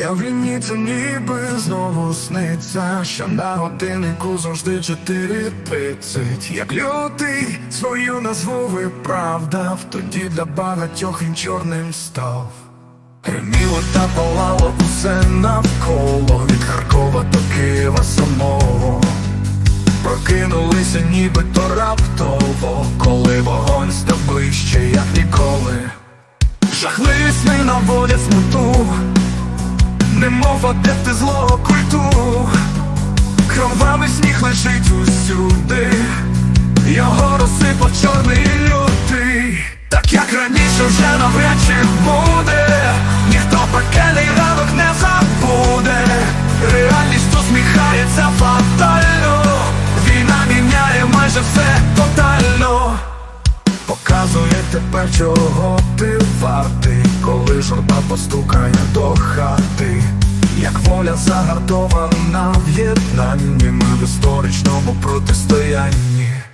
Уявлені це ніби знову сниться, що на годиннику завжди чотири тридцять. Як лютий свою назву виправдав, тоді для багатьох він чорним став. Гриміло та палало усе навколо від Харкова до Києва самого. Прокинулися нібито раптово, коли вогонь став ближче, як ніколи. Жахливі сни наводять смуту, немов адепти злого культу. Кровавий сніг лежить усюди, його розсипав чорний лютий. Так як раніше вже навряд чи буде, ніхто пекельний ранок не забуде. Реальність усміхається фатально, війна міняє майже все тотально. Показує тепер, чого ти вартий, коли журба постукає до хати, загартована в ми в історичному протистоянні.